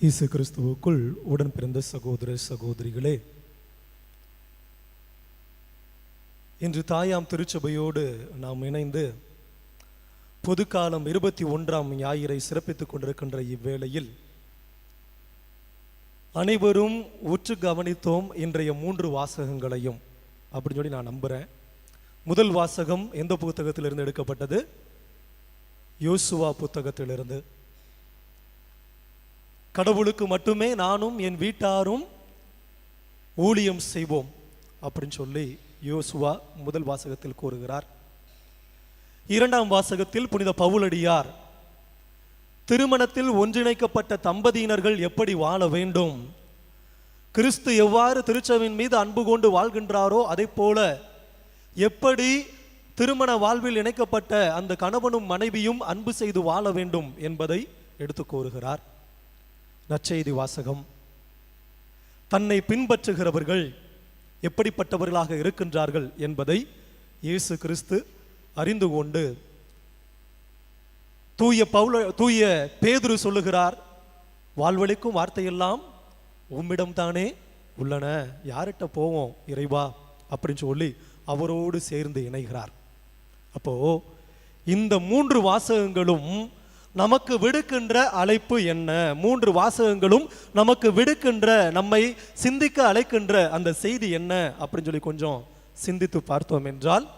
இயேசு கிறிஸ்துவுக்குள் உடன் பிறந்த சகோதர சகோதரிகளே இன்று தாயாம் திருச்சபையோடு நாம் இணைந்து பொதுக்காலம் இருபத்தி ஒன்றாம் ஞாயிறை சிறப்பித்துக் கொண்டிருக்கின்ற இவ்வேளையில் அனைவரும் உற்று கவனித்தோம் இன்றைய மூன்று வாசகங்களையும். அப்படின்னு சொல்லி நான் நம்புகிறேன் முதல் வாசகம் எந்த புத்தகத்திலிருந்து எடுக்கப்பட்டது? யோசுவா புத்தகத்திலிருந்து. கடவுளுக்கு மட்டுமே நானும் என் வீட்டாரும் ஊழியம் செய்வோம் அப்படின்னு சொல்லி யோசுவா முதல் வாசகத்தில் கூறுகிறார். இரண்டாம் வாசகத்தில் புனித பவுலடியார் திருமணத்தில் ஒன்றிணைக்கப்பட்ட தம்பதியினர்கள் எப்படி வாழ வேண்டும்? கிறிஸ்து எவ்வாறு திருச்சவின் மீது அன்பு கொண்டு வாழ்கின்றாரோ அதை போல எப்படி திருமண வாழ்வில் இணைக்கப்பட்ட அந்த கணவனும் மனைவியும் அன்பு செய்து வாழ வேண்டும் என்பதை எடுத்து கூறுகிறார். நற்செய்தி வாசகம். தன்னை பின்பற்றுகிறவர்கள் எப்படிப்பட்டவர்களாக இருக்கின்றார்கள் என்பதை இயேசு கிறிஸ்து அறிந்து கொண்டு தூய பவுல தூய பேதுரு சொல்லுகிறார் வாழ்வழிக்கும் வார்த்தையெல்லாம் உம்மிடம்தானே உள்ளன. யார்கிட்ட போவோம் இறைவா? அப்படின்னு சொல்லி அவரோடு சேர்ந்து இணைகிறார். அப்போ இந்த மூன்று வாசகங்களும் நமக்கு விடுக்கின்ற அழைப்பு என்ன? மூன்று வாசகங்களும் நமக்கு விடுக்கின்ற நம்மை சிந்திக்க அழைக்கின்ற அந்த செய்தி என்ன? அப்படின்னு சொல்லி கொஞ்சம் சிந்தித்து பார்த்தோம் என்றால்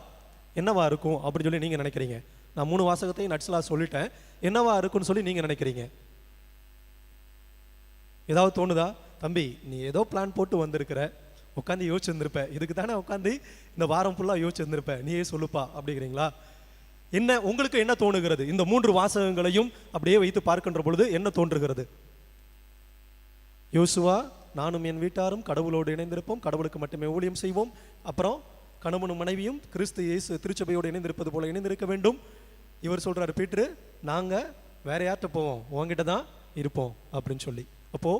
என்னவா இருக்கும் அப்படின்னு சொல்லி நீங்க நினைக்கிறீங்க. நான் மூணு வாசகத்தையும் நட்சலா சொல்லிட்டேன். என்னவா இருக்குன்னு சொல்லி நீங்க நினைக்கிறீங்க? ஏதாவது தோணுதா? தம்பி நீ ஏதோ பிளான் போட்டு வந்திருக்கிற. உட்காந்து யோசிச்சிருந்திருப்ப. இதுக்கு தானே உட்காந்து இந்த வாரம் ஃபுல்லாக யோசிச்சிருந்திருப்ப. நீயே சொல்லுப்பா அப்படிங்கிறீங்களா? என்ன உங்களுக்கு என்ன தோணுகிறது? இந்த மூன்று வாசகங்களையும் அப்படியே வைத்து பார்க்கின்ற பொழுது என்ன தோன்றுகிறது? யோசுவா நானும் என் வீட்டாரும் கடவுளோடு இணைந்திருப்போம். கடவுளுக்கு மட்டுமே ஊழியம் செய்வோம். அப்புறம் கணவனும் மனைவியும் கிறிஸ்து இயேசு திருச்சபையோடு இணைந்திருப்பது போல இணைந்திருக்க வேண்டும். இவர் சொல்கிறார் பீட்ரு நாங்க வேற யார்கிட்ட போவோம்? உங்ககிட்ட தான் இருப்போம் அப்படின்னு சொல்லி. அப்போ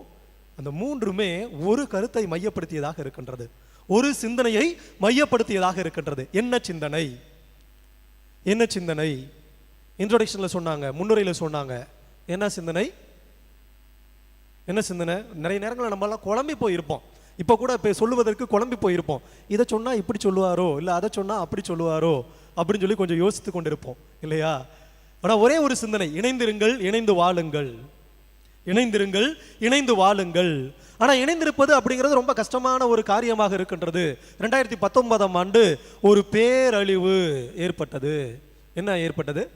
அந்த மூன்றுமே ஒரு கருத்தை மையப்படுத்தியதாக இருக்கின்றது. ஒரு சிந்தனையை மையப்படுத்தியதாக இருக்கின்றது. என்ன சிந்தனை? என்ன சிந்தனை? இன்ட்ரோடக்ஷன்ல சொன்னாங்க முன்னுரையில சொன்னாங்க. என்ன சிந்தனை? என்ன சிந்தனை? நிறைய நேரங்களில் நம்மளாம் குழம்பி போயிருப்போம். இப்போ கூட இப்போ சொல்லுவதற்கு குழம்பி போயிருப்போம். இதை சொன்னால் இப்படி சொல்லுவாரோ? இல்லை அதை சொன்னா அப்படி சொல்லுவாரோ? அப்படின்னு சொல்லி கொஞ்சம் யோசித்து கொண்டிருப்போம். இல்லையா? ஆனா ஒரே ஒரு சிந்தனை இணைந்திருங்கள் இணைந்து வாழுங்கள். இணைந்திருங்கள் இணைந்து வாழுங்கள். ஆனால் இணைந்திருப்பது அப்படிங்கிறது ரொம்ப கஷ்டமான ஒரு காரியமாக இருக்கின்றது. ரெண்டாயிரத்தி பத்தொன்பதாம் ஆண்டு ஒரு பேரழிவு ஏற்பட்டது. என்ன ஏற்பட்டது?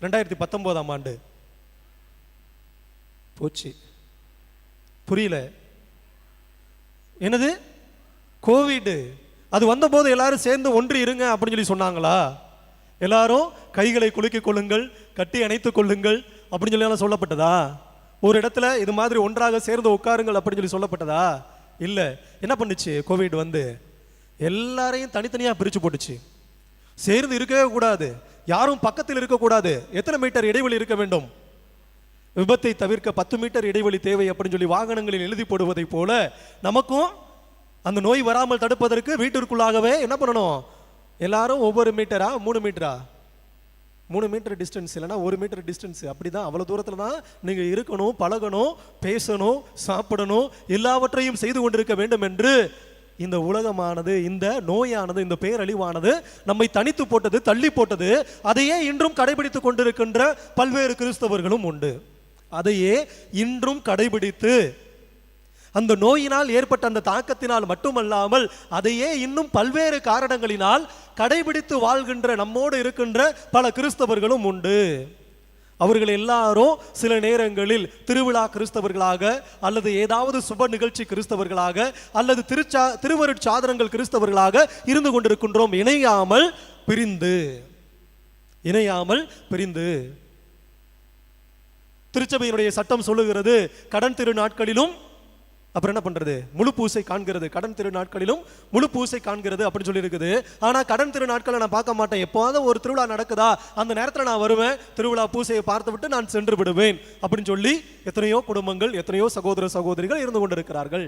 ரெண்டாயிரத்தி பத்தொன்பதாம் ஆண்டு. போச்சு. புரியல. என்னது? கோவிட். அது வந்தபோது எல்லாரும் சேர்ந்து ஒன்று இருங்க அப்படின்னு சொல்லி சொன்னாங்களா? எல்லாரும் கைகளை குலுக்கிக் கொள்ளுங்கள் கட்டி அணைத்துக் கொள்ளுங்கள் அப்படின்னு சொல்லி எல்லாம் சொல்லப்பட்டதா? ஒரு இடத்துல இது மாதிரி ஒன்றாக சேர்ந்து உட்காருங்கள் அப்படின்னு சொல்லி சொல்லப்பட்டதா? இல்லை. என்ன பண்ணுச்சு? கோவிட் வந்து எல்லாரையும் தனித்தனியாக பிரித்து போட்டுச்சு. சேர்ந்து இருக்கவே கூடாது. யாரும் பக்கத்தில் இருக்கக்கூடாது எத்தனை மீட்டர் இடைவெளி இருக்க வேண்டும்? விபத்தை தவிர்க்க பத்து மீட்டர் இடைவெளி தேவை அப்படின்னு சொல்லி வாகனங்களில் எழுதி போடுவதைப் போல நமக்கும் அந்த நோய் வராமல் தடுப்பதற்கு வீட்டிற்குள்ளாகவே என்ன பண்ணணும்? எல்லாரும் ஒவ்வொரு மீட்டரா? மூணு மீட்டரா? மூணு மீட்டர் டிஸ்டன்ஸ் இல்லைனா ஒரு மீட்டர் டிஸ்டன்ஸ் அப்படி தான் அவ்வளோ தூரத்தில் தான் நீங்கள் இருக்கணும் பழகணும் பேசணும் சாப்பிடணும் எல்லாவற்றையும் செய்து கொண்டிருக்க வேண்டும் என்று இந்த உலகமானது இந்த நோயானது இந்த பேரழிவானது நம்மை தனித்து போட்டது தள்ளி போட்டது. அதையே இன்றும் கடைபிடித்து கொண்டிருக்கின்ற பல்வேறு கிறிஸ்தவர்களும் உண்டு. அதையே இன்றும் கடைபிடித்து அந்த நோயினால் ஏற்பட்ட அந்த தாக்கத்தினால் மட்டுமல்லாமல் அதையே இன்னும் பல்வேறு காரணங்களினால் கடைபிடித்து வாழ்கின்ற நம்மோடு இருக்கின்ற பல கிறிஸ்தவர்களும் உண்டு. அவர்கள் எல்லாரும் சில நேரங்களில் திருவிழா கிறிஸ்தவர்களாக அல்லது ஏதாவது சுப நிகழ்ச்சி கிறிஸ்தவர்களாக அல்லது திருச்சா திருவருட்சாதனங்கள் கிறிஸ்தவர்களாக இருந்து கொண்டிருக்கின்றோம். இணையாமல் பிரிந்து இணையாமல் பிரிந்து. திருச்சபையினுடைய சட்டம் சொல்லுகிறது கடன் திரு நாட்களிலும் அப்புறம் என்ன பண்றது? முழு பூசை காண்கிறது. கடன் திரு நாட்களிலும் முழு பூசை காண்கிறது அப்படின்னு சொல்லி இருக்குது ஆனா கடன் திரு நாட்களை நான் பார்க்க மாட்டேன். எப்போதாவது ஒரு திருவிழா நடக்குதா? அந்த நேரத்தில் நான் வருவேன். திருவிழா பூசையை பார்த்து விட்டு நான் சென்று விடுவேன் அப்படின்னு சொல்லி எத்தனையோ குடும்பங்கள் எத்தனையோ சகோதர சகோதரிகள் இருந்து கொண்டிருக்கிறார்கள்.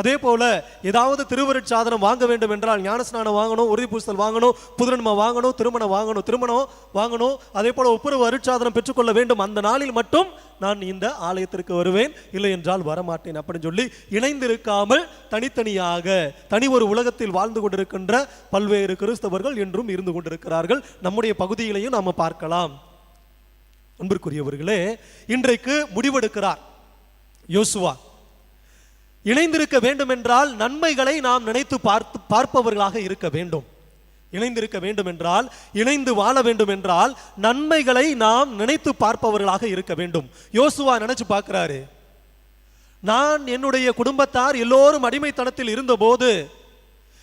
அதே போல ஏதாவது திருவருட்சாதனம் வாங்க வேண்டும் என்றால் ஞானஸ்நானம் வாங்கணும் உறுதி பூசல் வாங்கணும் புதுநன்மை வாங்கணும் திருமணம் வாங்கணும் திருமணம் வாங்கணும். அதே போல் ஒப்புரவு அருட்சாதனம் பெற்றுக்கொள்ள வேண்டும். அந்த நாளில் மட்டும் நான் இந்த ஆலயத்திற்கு வருவேன். இல்லை என்றால் வரமாட்டேன் அப்படின்னு சொல்லி இணைந்திருக்காமல் தனித்தனியாக தனி ஒரு உலகத்தில் வாழ்ந்து கொண்டிருக்கின்ற பல்வேறு கிறிஸ்தவர்கள் என்றும் இருந்து கொண்டிருக்கிறார்கள். நம்முடைய பகுதியிலையும் நாம் பார்க்கலாம். அன்பிற்குரியவர்களே இன்றைக்கு முடிவெடுக்கிறார் யோசுவா. இணைந்திருக்க வேண்டும் என்றால் நன்மைகளை நாம் நினைத்து பார்த்து பார்ப்பவர்களாக இருக்க வேண்டும். இணைந்திருக்க வேண்டும் என்றால் இணைந்து வாழ வேண்டும் என்றால் நன்மைகளை நாம் நினைத்து பார்ப்பவர்களாக இருக்க வேண்டும். யோசுவா நினைச்சு பார்க்கிறாரு. நான் என்னுடைய குடும்பத்தார் எல்லோரும் அடிமைத்தனத்தில் இருந்தபோது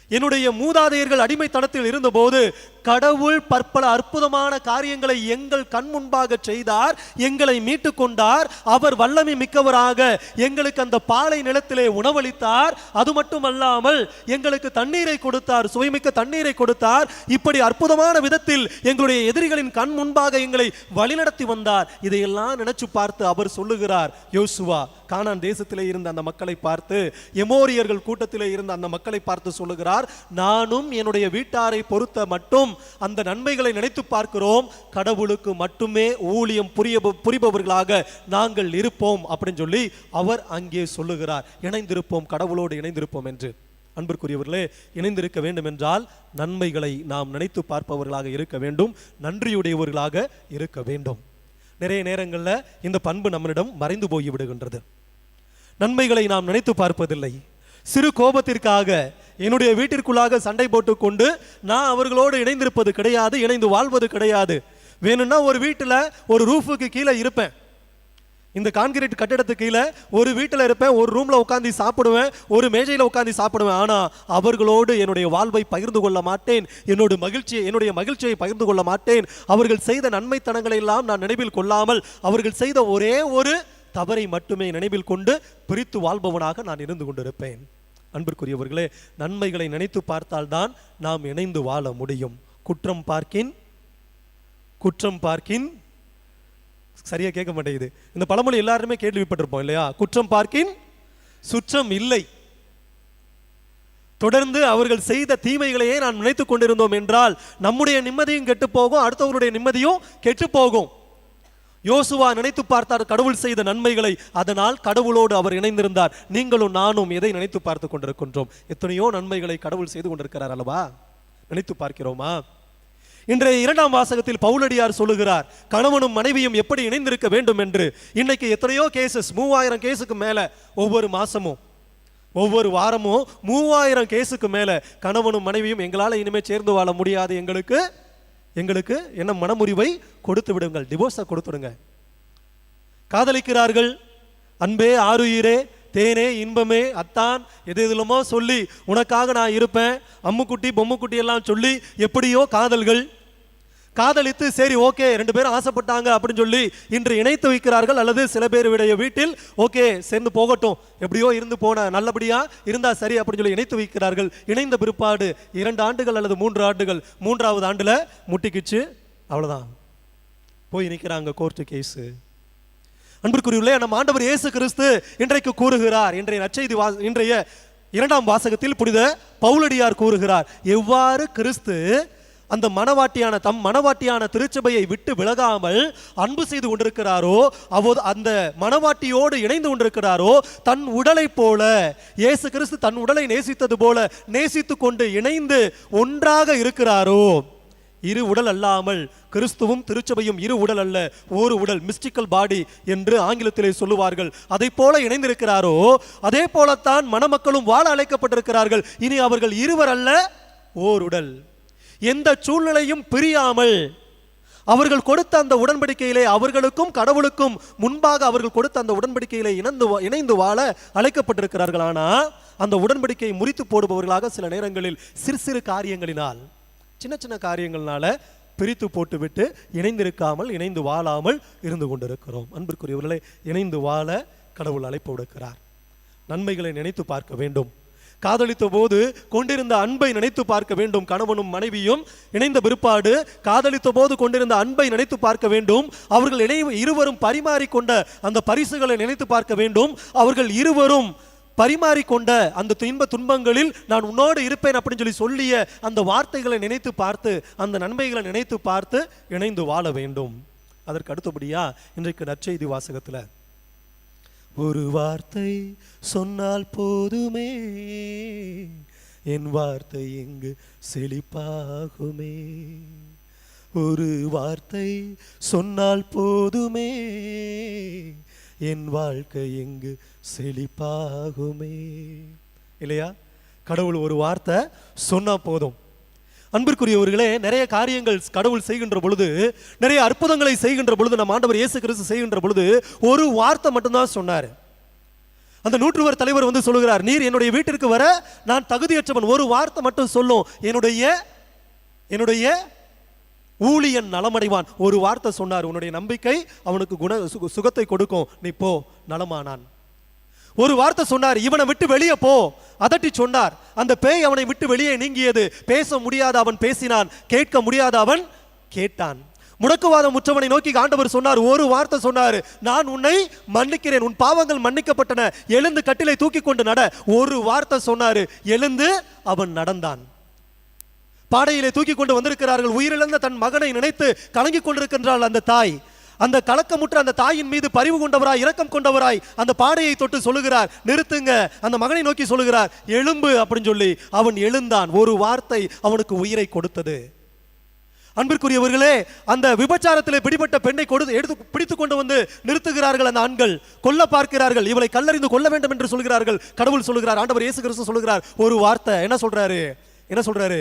என்னுடைய மூதாதையர்கள் அடிமைத்தனத்தில் இருந்தபோது கடவுள் பற்பல அற்புதமான காரியங்களை எங்கள் கண் முன்பாக செய்தார் எங்களை மீட்டு கொண்டார் அவர் வல்லமை மிக்கவராக எங்களுக்கு அந்த பாலை நிலத்திலே உணவளித்தார். அது மட்டுமல்லாமல் எங்களுக்கு தண்ணீரை கொடுத்தார் சுவைமிக்க தண்ணீரை கொடுத்தார். இப்படி அற்புதமான விதத்தில் எங்களுடைய எதிரிகளின் கண் முன்பாக எங்களை வழிநடத்தி வந்தார். இதையெல்லாம் நினைச்சு பார்த்து அவர் சொல்லுகிறார் யோசுவா கானான் தேசத்திலே இருந்த அந்த மக்களை பார்த்து எமோரியர்கள் கூட்டத்திலே இருந்த அந்த மக்களை பார்த்து சொல்லுகிறார் நானும் என்னுடைய வீட்டாரை பொறுத்த மட்டும் அந்த நன்மைகளை நினைத்து பார்க்கிறோம். கடவுளுக்கு மட்டுமே ஊழியம் புரிய புரிபவர்களாக நாங்கள் இருப்போம் அப்படின்னு சொல்லி அவர் அங்கே சொல்லுகிறார். இணைந்திருப்போம் கடவுளோடு இணைந்திருப்போம் என்று. அன்பிற்குரியவர்களே இணைந்திருக்க வேண்டும் என்றால் நன்மைகளை நாம் நினைத்து பார்ப்பவர்களாக இருக்க வேண்டும். நன்றியுடையவர்களாக இருக்க வேண்டும். நிறைய நேரங்களில் இந்த பண்பு நம்மளிடம் மறைந்து போய் விடுகின்றது நன்மைகளை நாம் நினைத்து பார்ப்பதில்லை. சிறு கோபத்திற்காக என்னுடைய வீட்டிற்குள்ளாக சண்டை போட்டுக்கொண்டு நான் அவர்களோடு இணைந்திருப்பது கிடையாது இணைந்து வாழ்வது கிடையாது. வேணும்னா ஒரு வீட்டில் ஒரு ரூஃபுக்கு கீழே இருப்பேன். இந்த கான்கிரீட் கட்டிடத்துக்கு கீழே ஒரு வீட்டில் இருப்பேன் ஒரு ரூமில் உட்காந்து சாப்பிடுவேன் ஒரு மேஜையில் உட்காந்து சாப்பிடுவேன். ஆனால் அவர்களோடு என்னுடைய வாழ்வை பகிர்ந்து கொள்ள மாட்டேன். என்னோட மகிழ்ச்சியை என்னுடைய மகிழ்ச்சியை பகிர்ந்து கொள்ள மாட்டேன். அவர்கள் செய்த நன்மைத்தனங்களை எல்லாம் நான் நினைவில் கொள்ளாமல் அவர்கள் செய்த ஒரே ஒரு தவறை மட்டுமே நினைவில் கொண்டு பிரித்து வாழ்பவனாக நான் இருந்து கொண்டிருப்பேன். அன்பிற்குரியவர்களே நன்மைகளை நினைத்து பார்த்தால்தான் நாம் இணைந்து வாழ முடியும். குற்றம் பார்க்கின் குற்றம் பார்க்கின் சரியாக கேட்க மாட்டேங்குது. இந்த பழமொழி எல்லாருமே கேள்விப்பட்டிருப்போம் இல்லையா? குற்றம் பார்க்கின் சுற்றம் இல்லை. தொடர்ந்து அவர்கள் செய்த தீமைகளையே நாம் நினைத்துக் கொண்டிருந்தோம் என்றால் நம்முடைய நிம்மதியும் கெட்டு போகும் அடுத்தவருடைய நிம்மதியும் கெட்டு போகும். யோசுவா நினைத்து பார்த்தார் கடவுள் செய்த நன்மைகளை. அதனால் கடவுளோடு அவர் இணைந்திருந்தார். நீங்களும் நானும் எதை நினைத்து பார்த்து கொண்டிருக்கின்றோம்? எத்தனையோ நன்மைகளை கடவுள் செய்து கொண்டிருக்கிறார் அல்லவா? நினைத்து பார்க்கிறோமா? இன்றைய இரண்டாம் வாசகத்தில் பவுலடியார் சொல்லுகிறார் கணவனும் மனைவியும் எப்படி இணைந்திருக்க வேண்டும் என்று? இன்னைக்கு எத்தனையோ கேசஸ் மூவாயிரம் கேஸுக்கு மேல ஒவ்வொரு மாசமும் ஒவ்வொரு வாரமும் மூவாயிரம் கேஸுக்கு மேல கணவனும் மனைவியும் எங்களால் இனிமே சேர்ந்து வாழ முடியாது எங்களுக்கு. எங்களுக்கு என்ன மனமுறிவை கொடுத்து விடுங்கள். டிவோர்ஸை கொடுத்துடுங்க காதலிக்கிறார்கள். அன்பே ஆறுயிரே தேனே இன்பமே அத்தான் எது எதுலமோ சொல்லி உனக்காக நான் இருப்பேன். அம்முக்குட்டி பொம்முக்குட்டி எல்லாம் சொல்லி எப்படியோ காதல்கள் காதலித்து சரி ஓகே ரெண்டு பேரும் ஆசைப்பட்டாங்க அப்படின்னு சொல்லி இன்று இணைத்து வைக்கிறார்கள். அல்லது சில பேருடைய வீட்டில் ஓகே சேர்ந்து போகட்டும். எப்படியோ இருந்து போன நல்லபடியா இருந்தா சரி அப்படின்னு சொல்லி இணைத்து வைக்கிறார்கள். இணைந்த பிற்பாடு இரண்டு ஆண்டுகள் அல்லது மூன்று ஆண்டுகள் மூன்றாவது ஆண்டுல முட்டிக்கிச்சு. அவ்வளவுதான். போய் நிற்கிறாங்க கோர்ட்டு கேஸு அன்பிற்குரியவர்களே நம்ம ஆண்டவர் இயேசு கிறிஸ்து இன்றைக்கு கூறுகிறார். இன்றைய நச்செய்தி வா இன்றைய இரண்டாம் வாசகத்தில் புனித பவுலடியார் கூறுகிறார். எவ்வாறு கிறிஸ்து அந்த மணவாட்டியான தம் மணவாட்டியான திருச்சபையை விட்டு விலகாமல் அன்பு செய்து கொண்டிருக்கிறாரோ அவ்வளவு அந்த மணவாட்டியோடு இணைந்து கொண்டிருக்கிறாரோ தன் உடலை போல இயேசு கிறிஸ்து தன் உடலை நேசித்தது போல நேசித்து கொண்டு இணைந்து ஒன்றாக இருக்கிறாரோ? இரு உடல் அல்லாமல் கிறிஸ்துவும் திருச்சபையும் இரு உடல் அல்ல ஒரு உடல் மிஸ்டிக்கல் பாடி என்று ஆங்கிலத்திலே சொல்லுவார்கள். அதை போல இணைந்திருக்கிறாரோ அதே போலத்தான் மணமக்களும் வாழ அழைக்கப்பட்டிருக்கிறார்கள். இனி அவர்கள் இருவர் அல்ல ஓர் உடல். எந்த சூழ்நிலையும் பிரியாமல் அவர்கள் கொடுத்த அந்த உடன்படிக்கையிலே அவர்களுக்கும் கடவுளுக்கும் முன்பாக அவர்கள் கொடுத்த அந்த உடன்படிக்கையிலே இணைந்து இணைந்து வாழ அழைக்கப்பட்டிருக்கிறார்கள். ஆனால் அந்த உடன்படிக்கையை முறித்து போடுபவர்களாக சில நேரங்களில் சிறு சிறு காரியங்களினால் சின்ன சின்ன காரியங்கள்னால பிரித்து போட்டுவிட்டு இணைந்திருக்காமல் இணைந்து வாழாமல் இருந்து கொண்டிருக்கிறோம். அன்பிற்குரியவர்களை இணைந்து வாழ கடவுள் அழைப்பு விடுக்கிறார். நன்மைகளை நினைத்து பார்க்க வேண்டும். காதலித்த போது கொண்டிருந்த அன்பை நினைத்து பார்க்க வேண்டும் கணவனும் மனைவியும் இணைந்த பிற்பாடு காதலித்த போது கொண்டிருந்த அன்பை நினைத்து பார்க்க வேண்டும். அவர்கள் இணை இருவரும் பரிமாறிக்கொண்ட அந்த பரிசுகளை நினைத்து பார்க்க வேண்டும். அவர்கள் இருவரும் பரிமாறிக்கொண்ட அந்த இன்ப துன்பங்களில் நான் உன்னோடு இருப்பேன் அப்படின்னு சொல்லி சொல்லிய அந்த வார்த்தைகளை நினைத்து பார்த்து அந்த நன்மைகளை நினைத்து பார்த்து இணைந்து வாழ வேண்டும். அதற்கு அடுத்தபடியா இன்றைக்கு நற்செய்தி வாசகத்துல ஒரு வார்த்தை சொன்னால் போதுமே. என் வார்த்தை எங்கு செழிப்பாகுமே. ஒரு வார்த்தை சொன்னால் போதுமே. என் வாழ்க்கை எங்கு செழிப்பாகுமே. இல்லையா? கடவுள் ஒரு வார்த்தை சொன்னால் போதும். அன்பிற்குரியவர்களே நிறைய காரியங்கள் கடவுள் செய்கின்ற பொழுது நிறைய அற்புதங்களை செய்கின்ற பொழுது நம்ம ஆண்டவர் இயேசு கிறிஸ்து செய்கின்ற பொழுது ஒரு வார்த்தை மட்டும்தான் சொன்னார். அந்த நூற்றுவர் தலைவர் வந்து சொல்லுகிறார் நீர் என்னுடைய வீட்டிற்கு வர நான் தகுதியற்றவன். ஒரு வார்த்தை மட்டும் சொல்லும். என்னுடைய என்னுடைய ஊழியன் நலமடைவான். ஒரு வார்த்தை சொன்னார். உன்னுடைய நம்பிக்கை அவனுக்கு குண சுகத்தை கொடுக்கும். நீ போ நலமானான். ஒரு வார்த்தை சொன்னார் இவனை விட்டு வெளியே போ. அதட்டி சொன்னார் அந்த பேய் அவனை விட்டு வெளியே நீங்கியது. பேச முடியாத அவன் பேசினான். கேட்க முடியாத அவன் கேட்டான். முடக்குவாதம் முற்றவனை நோக்கி ஆண்டவர் சொன்னார் ஒரு வார்த்தை சொன்னார் நான் உன்னை மன்னிக்கிறேன் உன் பாவங்கள் மன்னிக்கப்பட்டன. எழுந்து கட்டிலை தூக்கி கொண்டு நட ஒரு வார்த்தை சொன்னாரு எழுந்து அவன் நடந்தான். பாடையிலே தூக்கி கொண்டு வந்திருக்கிறார்கள் உயிரிழந்த தன் மகனை நினைத்து கலங்கிக் கொண்டிருக்கின்றாள் அந்த தாய். அந்த கலக்கமுற்ற அந்த தாயின் மீது பரிவு கொண்டவராய் இரக்கம் கொண்டவராய் அந்த பாடையை தொட்டு சொல்லுகிறார் நிறுத்துங்க. அந்த மகனை நோக்கி சொல்லுகிறார் எழும்பு அப்படின்னு சொல்லி அவன் எழுந்தான். ஒரு வார்த்தை அவனுக்கு உயிரை கொடுத்தது. அன்பிற்குரியவர்களே அந்த விபச்சாரத்திலே பிடிபட்ட பெண்ணை கொடுத்து எடுத்து பிடித்து கொண்டு வந்து நிறுத்துகிறார்கள் அந்த ஆண்கள். கொல்ல பார்க்கிறார்கள். இவளை கல்லறிந்து கொள்ள வேண்டும் என்று சொல்கிறார்கள். கடவுள் சொல்லுகிறார் ஆண்டவர் இயேசு கிறிஸ்து சொல்கிறார் ஒரு வார்த்தை என்ன சொல்றாரு? என்ன சொல்றாரு?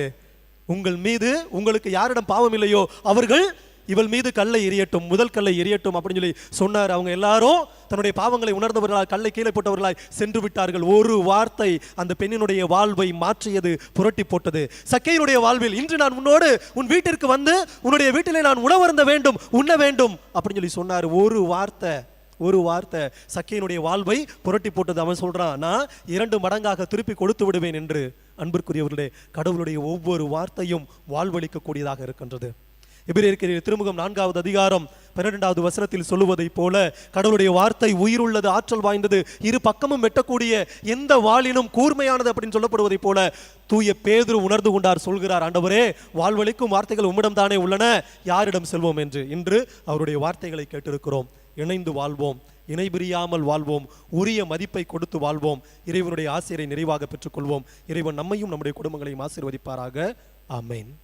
உங்கள் மீது உங்களுக்கு யாரிடம் பாவம் இல்லையோ அவர்கள் இவள் மீது கல்லை எரியட்டும் முதல் கல்லை எரியட்டும் அப்படின்னு சொல்லி சொன்னார். அவங்க எல்லாரும் தன்னுடைய பாவங்களை உணர்ந்தவர்களால் கல்லை கீழே போட்டவர்களாய் சென்று விட்டார்கள். ஒரு வார்த்தை அந்த பெண்ணினுடைய வாழ்வை மாற்றியது புரட்டி போட்டது. சக்கையினுடைய வாழ்வில் இன்று நான் உன்னோடு உன் வீட்டிற்கு வந்து உன்னுடைய வீட்டிலே நான் உணவருந்த வேண்டும் உண்ண வேண்டும் அப்படின்னு சொல்லி சொன்னார். ஒரு வார்த்தை ஒரு வார்த்தை சக்கையினுடைய வாழ்வை புரட்டி போட்டது. அவன் சொல்கிறான் நான் இரண்டு மடங்காக திருப்பி கொடுத்து விடுவேன் என்று அன்பிற்குரியவர்களே கடவுளுடைய ஒவ்வொரு வார்த்தையும் வாழ்வளிக்கக்கூடியதாக இருக்கின்றது. எபிரேயருக்கு திருமுகம் நான்காவது அதிகாரம் பன்னிரெண்டாவது வசனத்தில் சொல்லுவதைப் போல கடவுளுடைய வார்த்தை உயிருள்ளது ஆற்றல் வாய்ந்தது இரு பக்கமும் வெட்டக்கூடிய எந்த வாளினும் கூர்மையானது அப்படின்னு சொல்லப்படுவதைப் போல தூய பேதுரு உணர்ந்து கொண்டார் சொல்கிறார். ஆண்டவரே வாழ்வளிக்கும் வார்த்தைகள் உம்மிடம் தானே உள்ளன யாரிடம் செல்வோம் என்று. இன்று அவருடைய வார்த்தைகளை கேட்டிருக்கிறோம். இணைந்து வாழ்வோம் இணைபிரியாமல் வாழ்வோம் உரிய மதிப்பை கொடுத்து வாழ்வோம் இறைவனுடைய ஆசிரியரை நிறைவாக பெற்றுக்கொள்வோம். இறைவன் நம்மையும் நம்முடைய குடும்பங்களையும் ஆசீர்வதிப்பாராக. ஆமென்.